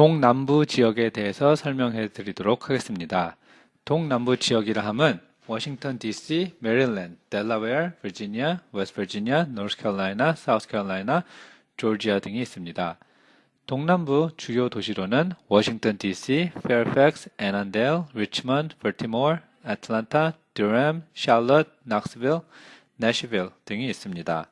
동남부 지역에 대해서 설명해 드리도록 하겠습니다. 동남부 지역이라 함은 워싱턴 DC, 메릴랜드, 델라웨어, 버지니아, 웨스트 버지니아, 노스캐롤라이나, 사우스캐롤라이나, 조지아 등이 있습니다. 동남부 주요 도시로는 워싱턴 DC, 페어팩스, 애난데일, 리치먼드, 벌티모어, 애틀란타, 듀램, 샬럿, 낙스빌, 내시빌 등이 있습니다.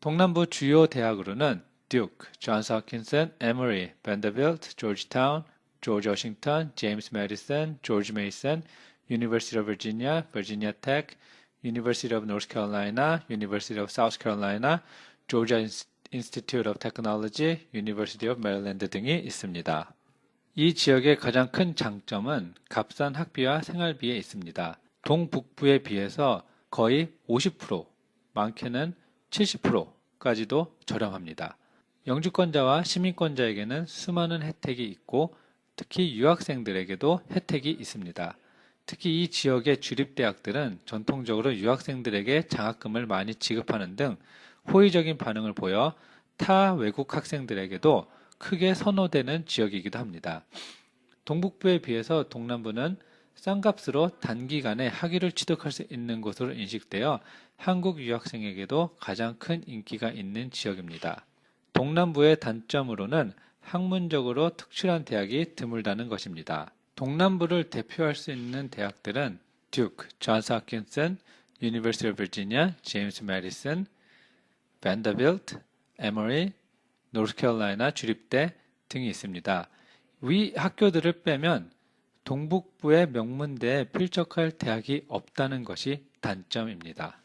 동남부 주요 대학으로는 듀크, 존스 호킨슨, 에머리, 밴더빌트, 조지타운, 조지 워싱턴, 제임스 메디슨, 조지 메이슨, University of Virginia, Virginia Tech, University of North Carolina, University of South Carolina, Georgia Institute of Technology, University of Maryland 등이 있습니다. 이 지역의 가장 큰 장점은 값싼 학비와 생활비에 있습니다. 동북부에 비해서 거의 50%, 많게는 70%까지도 저렴합니다. 영주권자와 시민권자에게는 수많은 혜택이 있고 특히 유학생들에게도 혜택이 있습니다. 특히 이 지역의 주립대학들은 전통적으로 유학생들에게 장학금을 많이 지급하는 등 호의적인 반응을 보여 타 외국 학생들에게도 크게 선호되는 지역이기도 합니다. 동북부에 비해서 동남부는 싼 값으로 단기간에 학위를 취득할 수 있는 곳으로 인식되어 한국 유학생에게도 가장 큰 인기가 있는 지역입니다. 동남부의 단점으로는 학문적으로 특출한 대학이 드물다는 것입니다. 동남부를 대표할 수 있는 대학들은 듀크, 존스 University of Virginia, 제임스 메디슨, 밴더빌트, 에머리, 노스캐롤라이나 주립대 등이 있습니다. 위 학교들을 빼면 동북부의 명문대에 필적할 대학이 없다는 것이 단점입니다.